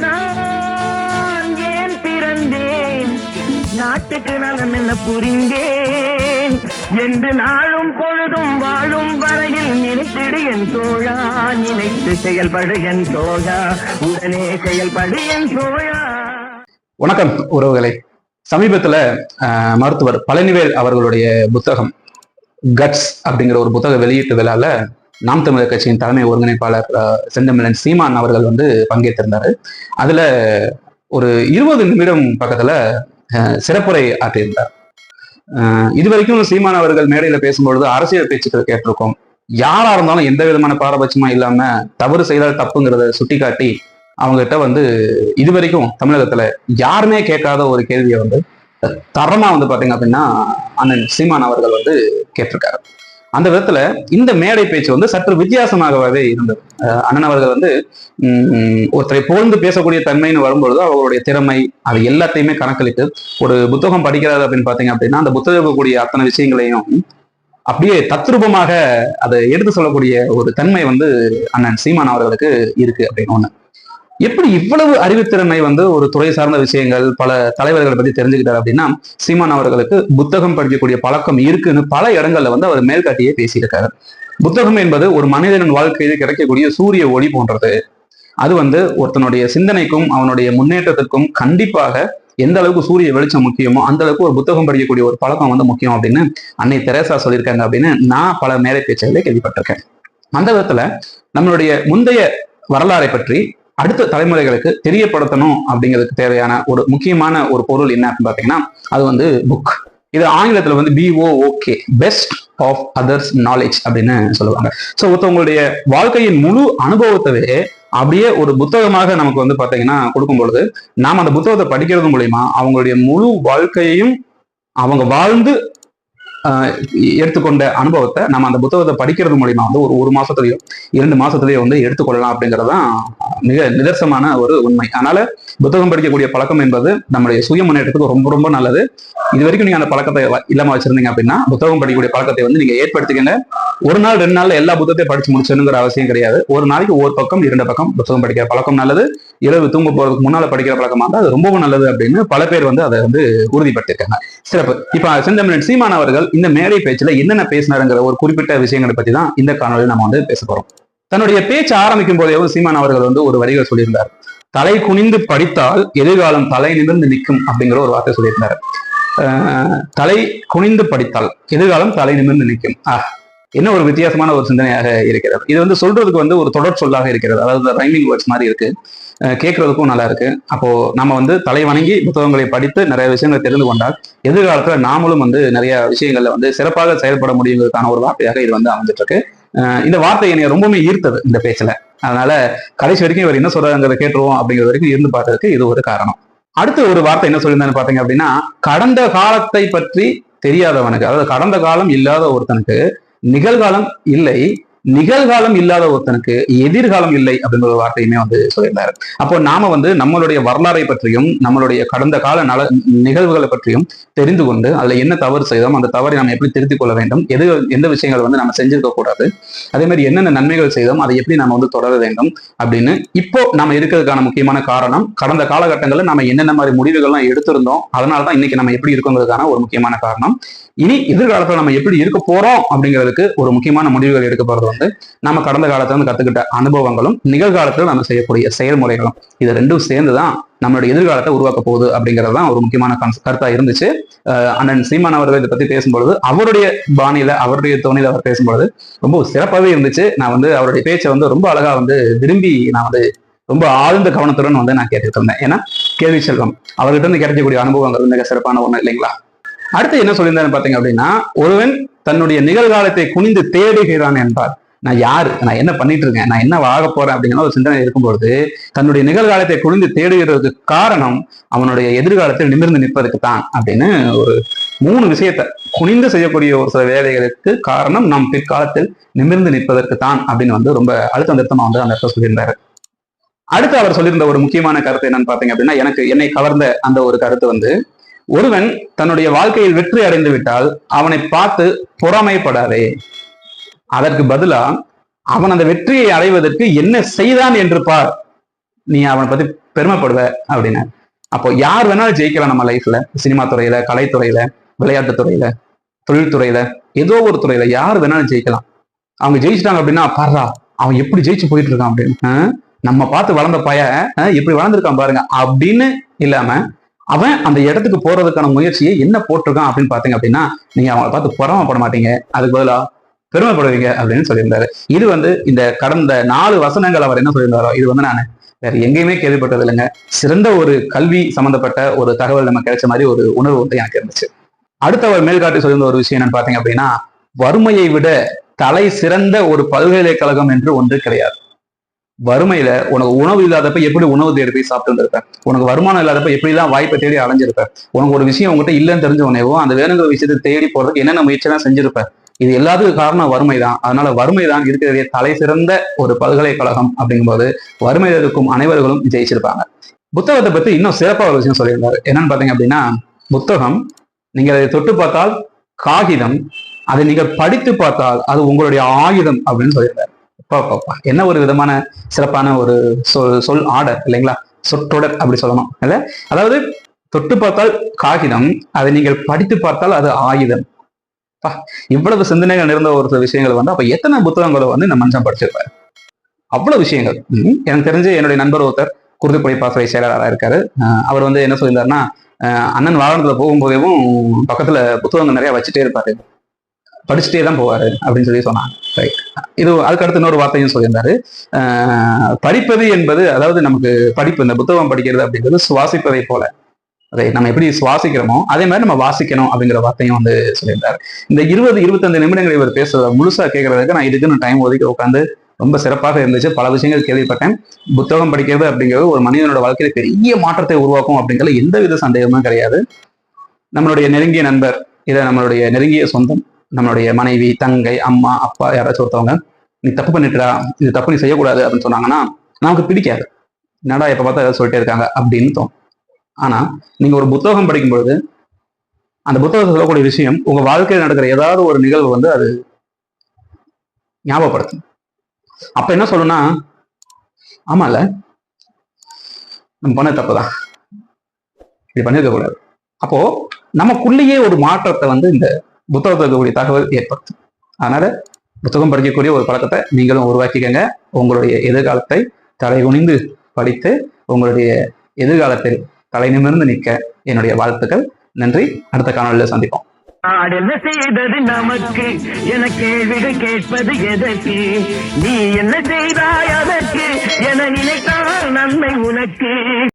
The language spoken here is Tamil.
நான் ஏன் பிறந்தேன்? நாட்டுக்கு நலம் என்ன புரிந்தேன்? என்று நாளும் பொழுதும் வாழும் வரையில் நினைத்திடு என் தோழா நினைத்து செயல்படு என் தோழா உடனே செயல்படு என் தோழா. வணக்கம் உறவுகளை. சமீபத்துல மருத்துவர் பழனிவேல் அவர்களுடைய புத்தகம் கட்ஸ் அப்படிங்கிற ஒரு புத்தக வெளியீட்டு விழால நாம் தமிழர் கட்சியின் தலைமை ஒருங்கிணைப்பாளர் செந்தமிழன் சீமான் அவர்கள் வந்து பங்கேற்றிருந்தாரு. அதுல ஒரு இருபது நிமிடம் பக்கத்துல அஹ், சிறப்புரை ஆற்றியிருந்தார். அஹ், இதுவரைக்கும் சீமான் அவர்கள் மேடையில பேசும்பொழுது அரசியல் பேச்சுக்கள் கேட்டிருக்கோம். யாரா இருந்தாலும் எந்த விதமான பாரபட்சமா இல்லாம தவறு செய்தால் தப்புங்கிறத சுட்டிக்காட்டி அவங்ககிட்ட வந்து இதுவரைக்கும் தமிழகத்துல யாருமே கேட்காத ஒரு கேள்வியை வந்து தரமா வந்து பாத்தீங்க அப்படின்னா அண்ணன் சீமான் அவர்கள் வந்து கேட்டிருக்காரு. அந்த விதத்துல இந்த மேடை பேச்சு வந்து சற்று வித்தியாசமாகவே இருந்தது. அண்ணன் அவர்கள் வந்து உம் ஒருத்தரை புகழ்ந்து பேசக்கூடிய தன்மைன்னு வரும்பொழுது அவர்களுடைய திறமை அது எல்லாத்தையுமே கணக்களிட்டு ஒரு புத்தகம் படிக்கிறாரு அப்படின்னு பாத்தீங்க அப்படின்னா அந்த புத்தகம் இருக்கக்கூடிய அத்தனை விஷயங்களையும் அப்படியே தத்ரூபமாக அதை எடுத்து சொல்லக்கூடிய ஒரு தன்மை வந்து அண்ணன் சீமான் அவர்களுக்கு இருக்கு அப்படின்னு ஒண்ணு. எப்படி இவ்வளவு அறிவுத்திறமை வந்து ஒரு துறை சார்ந்த விஷயங்கள் பல தலைவர்களை பத்தி தெரிஞ்சுக்கிட்டார் அப்படின்னா சீமான் அவர்களுக்கு புத்தகம் படிக்கக்கூடிய பழக்கம் இருக்குன்னு பல இடங்கள்ல வந்து அவர் மேல்காட்டியே பேசியிருக்காரு. புத்தகம் என்பது ஒரு மனிதனின் வாழ்க்கையில் கிடைக்கக்கூடிய சூரிய ஒளி போன்றது. அது வந்து ஒருத்தனுடைய சிந்தனைக்கும் அவனுடைய முன்னேற்றத்திற்கும் கண்டிப்பாக எந்த அளவுக்கு சூரிய வெளிச்சம் முக்கியமோ அந்த அளவுக்கு ஒரு புத்தகம் படிக்கக்கூடிய ஒரு பழக்கம் வந்து முக்கியம் அப்படின்னு அன்னை தெரேசா சொல்லியிருக்காங்க அப்படின்னு நான் பல மேடை பேச்சுகளை கேள்விப்பட்டிருக்கேன். அந்த விதத்துல நம்மளுடைய முந்தைய வரலாறை பற்றி அடுத்த தலைமுறைகளுக்கு தெரியப்படுத்தணும் அப்படிங்கிறதுக்கு தேவையான ஒரு முக்கியமான ஒரு பொருள் என்ன அப்படின்னு பார்த்தீங்கன்னா அது வந்து புக் இது ஆங்கிலத்துல வந்து PO okay best of others knowledge அப்படின்னு சொல்லுவாங்க. ஸோ ஒருத்தவங்களுடைய வாழ்க்கையின் முழு அனுபவத்தவே அப்படியே ஒரு புத்தகமாக நமக்கு வந்து பார்த்தீங்கன்னா கொடுக்கும் பொழுது நாம் அந்த புத்தகத்தை படிக்கிறது மூலயமா அவங்களுடைய முழு வாழ்க்கையையும் அவங்க வாழ்ந்து எடுத்துக்கொண்ட அனுபவத்தை நம்ம அந்த புத்தகத்தை படிக்கிறது மூலியமா வந்து ஒரு ஒரு மாசத்துலயோ இரண்டு மாசத்துலயோ வந்து எடுத்துக்கொள்ளலாம் அப்படிங்கறதுதான் மிக நிதர்சமான ஒரு உண்மை. அதனால புத்தகம் படிக்கக்கூடிய பழக்கம் என்பது நம்மளுடைய சுய முன்னேற்றத்துக்கு ரொம்ப ரொம்ப நல்லது. இது வரைக்கும் நீங்க அந்த பழக்கத்தை இல்லாம வச்சிருந்தீங்க அப்படின்னா புத்தகம் படிக்கக்கூடிய பழக்கத்தை வந்து நீங்க ஏற்படுத்திக்கங்க. ஒரு நாள் ரெண்டு நாள்ல எல்லா புத்தகத்தையும் படிச்சு முடிச்சணுங்கிற அவசியம் கிடையாது. ஒரு நாளைக்கு ஒரு பக்கம் இரண்டு பக்கம் புத்தகம் படிக்கிற பழக்கம் நல்லது. இரவு தூங்க போறதுக்கு முன்னால படிக்கிற பழக்கமா இருந்தால் அது ரொம்பவும் நல்லது அப்படின்னு பல பேர் வந்து அதை வந்து உறுதிப்படுத்திருக்காங்க. சிறப்பு. இப்ப செந்தமிழன் சீமான் அவர்கள் இந்த மேடை பேச்சுல என்னென்ன பேசினாருங்கிற ஒரு குறிப்பிட்ட விஷயங்களை பத்தி தான் இந்த காணொலியில் நம்ம வந்து பேச போறோம். தன்னுடைய பேச்சு ஆரம்பிக்கும் போதே சீமான் அவர்கள் வந்து ஒரு வரிகள் சொல்லியிருந்தார். தலை குனிந்து படித்தால் எதிர்காலம் தலை நிமிர்ந்து நிற்கும் அப்படிங்கிற ஒரு வார்த்தை சொல்லியிருந்தார். தலை குனிந்து படித்தால் எதிர்காலம் தலை நிமிர்ந்து நிற்கும். என்ன ஒரு வித்தியாசமான ஒரு சிந்தனையாக இருக்கிறது? இது வந்து சொல்றதுக்கு வந்து ஒரு தொடர் சொல்லாக இருக்கிறது. அதாவது ரைமிங் வேர்ட்ஸ் மாதிரி இருக்கு. கேட்கறதுக்கும் நல்லா இருக்கு. அப்போ நம்ம வந்து தலை வணங்கி புத்தகங்களை படித்து நிறைய விஷயங்களை தெரிந்து கொண்டால் எதிர்காலத்துல நாமளும் வந்து நிறைய விஷயங்கள்ல வந்து சிறப்பாக செயல்பட முடியுங்கிறதுக்கான ஒரு வார்த்தையாக இது வந்து அமைஞ்சிட்டு இருக்கு இந்த வார்த்தை என்னை ரொம்பவுமே ஈர்த்தது இந்த பேச்சுல. அதனால கடைசி வரைக்கும் இவர் என்ன சொல்றாங்கிறத கேட்டுருவோம் அப்படிங்கிற வரைக்கும் இருந்து பார்த்ததுக்கு இது ஒரு காரணம். அடுத்த ஒரு வார்த்தை என்ன சொல்லியிருந்தான்னு பாத்தீங்க அப்படின்னா கடந்த காலத்தை பற்றி தெரியாதவனுக்கு அதாவது கடந்த காலம் இல்லாத ஒருத்தனுக்கு நிகழ்காலம் இல்லை. நிகழ்காலம் இல்லாத ஒருத்தனுக்கு எதிர்காலம் இல்லை அப்படிங்கிற ஒரு வார்த்தையுமே வந்து சொல்லியிருந்தாரு. அப்போ நாம வந்து நம்மளுடைய வரலாறை பற்றியும் நம்மளுடைய கடந்த கால நல நிகழ்வுகளை பற்றியும் தெரிந்து கொண்டு அதுல என்ன தவறு செய்தோம் அந்த தவறை நம்ம எப்படி திருத்திக் கொள்ள வேண்டும் எது எந்த விஷயங்கள் வந்து நம்ம செஞ்சிருக்க கூடாது அதே மாதிரி என்னென்ன நன்மைகள் செய்தோம் அதை எப்படி நம்ம வந்து தொடர வேண்டும் அப்படின்னு இப்போ நம்ம இருக்கிறதுக்கான முக்கியமான காரணம் கடந்த காலகட்டங்களில் நம்ம என்னென்ன மாதிரி முடிவுகள்லாம் எடுத்திருந்தோம் அதனால தான் இன்னைக்கு நம்ம எப்படி இருக்கோங்கிறதுக்கான ஒரு முக்கியமான காரணம். இனி எதிர்காலத்துல நம்ம எப்படி இருக்க போறோம் அப்படிங்கிறதுக்கு ஒரு முக்கியமான முடிவுகள் எடுக்கப்படுறோம் வந்து நம்ம கடந்த காலத்துல வந்து கத்துக்கிட்ட அனுபவங்களும் நிகழ்காலத்துல நம்ம செய்யக்கூடிய செயல்முறைகளும் இது ரெண்டும் சேர்ந்துதான் நம்மளுடைய எதிர்காலத்தை உருவாக்க போகுது அப்படிங்கிறது தான் ஒரு முக்கியமான கன்ஸ்- கருத்தா இருந்துச்சு. அண்ணன் சீமான் அவர்கள் இதை பத்தி பேசும்பொழுது அவருடைய பாணியில அவருடைய தோணியில அவர் பேசும்பொழுது ரொம்ப சிறப்பாகவே இருந்துச்சு. நான் வந்து அவருடைய பேச்சை வந்து ரொம்ப அழகா வந்து விரும்பி நான் வந்து ரொம்ப ஆழ்ந்த கவனத்துடன் வந்து நான் கேட்டுட்டு இருந்தேன். ஏன்னா கேள்வி செல்வம். அவர்கிட்ட இருந்து கிடைக்கக்கூடிய அனுபவங்கள் மிக சிறப்பான ஒண்ணு இல்லைங்களா? அடுத்து என்ன சொல்லியிருந்தாரு பாத்தீங்க அப்படின்னா ஒருவன் தன்னுடைய நிகழ்காலத்தை குனிந்து தேடுகிறான் என்றார் நான் யாரு? நான் என்ன பண்ணிட்டு இருக்கேன் நான் என்ன ஆக போறேன்? அப்படிங்கிற ஒரு சிந்தனை இருக்கும்பொழுது தன்னுடைய நிகழ்காலத்தை குனிந்து தேடுகிறதுக்கு காரணம் அவனுடைய எதிர்காலத்தில் நிமிர்ந்து நிற்பதற்கு தான் அப்படின்னு ஒரு மூணு விஷயத்த குனிந்து செய்யக்கூடிய ஒரு சில வேலைகளுக்கு காரணம் நம் பிற்காலத்தில் நிமிர்ந்து நிற்பதற்கு தான் அப்படின்னு வந்து ரொம்ப அழுத்த திருத்தமா வந்து அந்த இடத்துல சொல்லியிருந்தாரு. அடுத்து அவர் சொல்லியிருந்த ஒரு முக்கியமான கருத்து என்னன்னு பாத்தீங்க அப்படின்னா எனக்கு என்னை கவர்ந்த அந்த ஒரு கருத்து வந்து ஒருவன் தன்னுடைய வாழ்க்கையில் வெற்றி அடைந்து விட்டால் அவனை பார்த்து பொறாமைப்படாதே. அதற்கு பதிலா அவன் அந்த வெற்றியை அடைவதற்கு என்ன செய்தான் என்று பார். நீ அவனை பத்தி பெருமைப்படுவ அப்படின்னு. அப்போ யார் வேணாலும் ஜெயிக்கலாம் நம்ம லைஃப்ல சினிமா துறையில கலைத்துறையில விளையாட்டு துறையில தொழில்துறையில ஏதோ ஒரு துறையில யார் வேணாலும் ஜெயிக்கலாம். அவங்க ஜெயிச்சிட்டாங்க அப்படின்னா பாரா அவன் எப்படி ஜெயிச்சு போயிட்டு இருக்கான் அப்படின்னு நம்ம பார்த்து வளர்ந்த பைய ஆஹ் எப்படி வளர்ந்துருக்கான் பாருங்க. அப்படின்னு இல்லாம அவன் அந்த இடத்துக்கு போறதுக்கான முயற்சியை என்ன போட்டிருக்கான் அப்படின்னு பாத்தீங்க அப்படின்னா நீங்க அவங்களை பார்த்து பொறாமப்பட மாட்டீங்க. அதுக்கு பதிலா பெருமைப்படுவீங்க அப்படின்னு சொல்லியிருந்தாரு. இது வந்து இந்த கடந்த நாலு வசனங்கள் அவர் என்ன சொல்லியிருந்தாரோ இது வந்து நான் வேற எங்கேயுமே கேள்விப்பட்டது இல்லைங்க. சிறந்த ஒரு கல்வி சம்பந்தப்பட்ட ஒரு தகவல் நம்ம கிடைச்ச மாதிரி ஒரு உணர்வு வந்து எனக்கு இருந்துச்சு. அடுத்த ஒரு மேல்காட்டி சொல்லியிருந்த ஒரு விஷயம் என்னன்னு பாத்தீங்க அப்படின்னா வறுமையை விட தலை சிறந்த ஒரு பல்கலைக்கழகம் என்று ஒன்று கிடையாது. வறுமையில உனக்கு உணவு இல்லாதப்ப எப்படி உணவு தேடி போய் சாப்பிட்டு இருந்திருப்ப உனக்கு வருமானம் இல்லாதப்ப எப்படிலாம் வாய்ப்பை தேடி அலைஞ்சிருப்ப உனக்கு ஒரு விஷயம் உங்ககிட்ட இல்லைன்னு தெரிஞ்ச உடனேவோ அந்த வேணுங்கிற விஷயத்தை தேடி போறதுக்கு என்னென்ன முயற்சியெல்லாம் செஞ்சிருப்ப? இது எல்லாத்துக்கும் காரணம் வறுமை தான் அதனால வறுமை தான் இருக்கிறதே தலை சிறந்த ஒரு பல்கலைக்கழகம் அப்படிங்கும்போது வறுமையில் இருக்கும் அனைவர்களும் ஜெயிச்சிருப்பாங்க. புத்தகத்தை பத்தி இன்னும் சிறப்பாக ஒரு விஷயம் சொல்லியிருந்தாரு. என்னன்னு பாத்தீங்க அப்படின்னா புத்தகம் நீங்க அதை தொட்டு பார்த்தால் காகிதம் அதை நீங்கள் படித்து பார்த்தால் அது உங்களுடைய ஆயுதம் அப்படின்னு சொல்லியிருந்தாரு. அப்பா, என்ன ஒரு விதமான சிறப்பான ஒரு சொல் சொல் ஆர்டர் இல்லைங்களா? சொற்றொடர் அப்படி சொல்லணும். இல்ல? அதாவது தொட்டு பார்த்தால் காகிதம் அதை நீங்கள் படித்து பார்த்தால் அது ஆயுதம். இவ்வளவு சிந்தனைகள் இருந்த ஒரு சில விஷயங்கள் வந்து அப்ப எத்தனை புத்தகங்களை வந்து இந்த மனுஷன் படிச்சிருப்பாரு? அவ்வளவு விஷயங்கள். எனக்கு தெரிஞ்சு என்னுடைய நண்பர் ஒருத்தர் குருதுப்படை பாசறை செயலாளராக இருக்காரு. அவர் வந்து என்ன சொல்லியிருந்தாருன்னா அண்ணன் வாகனத்துல போகும்போதேவும் பக்கத்துல புத்தகங்கள் நிறைய வச்சுட்டே இருப்பாரு. படிச்சுட்டே தான் போவாரு அப்படின்னு சொல்லி சொன்னாங்க. ரைட் இது அதுக்கு அடுத்து இன்னொரு வார்த்தையும் சொல்லியிருந்தாரு. படிப்பது என்பது அதாவது நமக்கு படிப்பு இந்த புத்தகம் படிக்கிறது அப்படிங்கிறது சுவாசிப்பதை போல. அதை நம்ம எப்படி சுவாசிக்கிறோமோ அதே மாதிரி நம்ம வாசிக்கணும் அப்படிங்கிற வார்த்தையும் வந்து சொல்லியிருந்தாரு. இந்த இருபது இருபத்தஞ்சு நிமிடங்கள் இவர் பேசுறத முழுசா கேட்கறதுக்கு நான் இதுக்குன்னு டைம் ஒதுக்கி உட்காந்து ரொம்ப சிறப்பாக இருந்துச்சு. பல விஷயங்கள் கேள்விப்பட்டேன். புத்தகம் படிக்கிறது அப்படிங்கிறது ஒரு மனிதனோட வாழ்க்கையில பெரிய மாற்றத்தை உருவாக்கும் அப்படிங்கிறது எந்த வித சந்தேகமும் கிடையாது. நம்மளுடைய நெருங்கிய நண்பர் இதை நம்மளுடைய நெருங்கிய சொந்தம் நம்மளுடைய மனைவி தங்கை அம்மா அப்பா யாராச்சும் ஒருத்தவங்க நீ தப்பு பண்ணிட்டுடா இது தப்பு நீ செய்யக்கூடாது அப்படின்னு சொன்னாங்கன்னா நமக்கு பிடிக்காது. என்னடா எப்ப பார்த்தா ஏதாவது சொல்லிட்டே இருக்காங்க அப்படின்னு தோணும். ஆனா நீங்க ஒரு புத்தகம் படிக்கும் பொழுது அந்த புத்தகத்தை சொல்லக்கூடிய விஷயம் உங்க வாழ்க்கையில் நடக்கிற ஏதாவது ஒரு நிகழ்வு வந்து அது ஞாபகப்படுத்தும். அப்ப என்ன சொல்லணும்னா ஆமால நம்ம பண்ண தப்புதான். இது பண்ணிருக்க கூடாது. அப்போ நமக்குள்ளேயே ஒரு மாற்றத்தை வந்து இந்த புத்தகத்தில் இருக்கக்கூடிய தகவல் ஏற்படுத்தும். அதனால புத்தகம் படிக்கக்கூடிய ஒரு பழக்கத்தை நீங்களும் உருவாக்கிக்கங்க. உங்களுடைய எதிர்காலத்தை தலை குனிந்து படித்து உங்களுடைய எதிர்காலத்தில் தலை நிமிர்ந்து நிற்க என்னுடைய வாழ்த்துக்கள். நன்றி. அடுத்த காணொலியில் சந்திப்போம். நாடு என்ன செய்தது நமக்கு. என கேள்விகள் கேட்பது எதற்கு? நீ என்ன செய்தாய் அதற்கு? என நினைத்தால் நன்மை உனக்கு.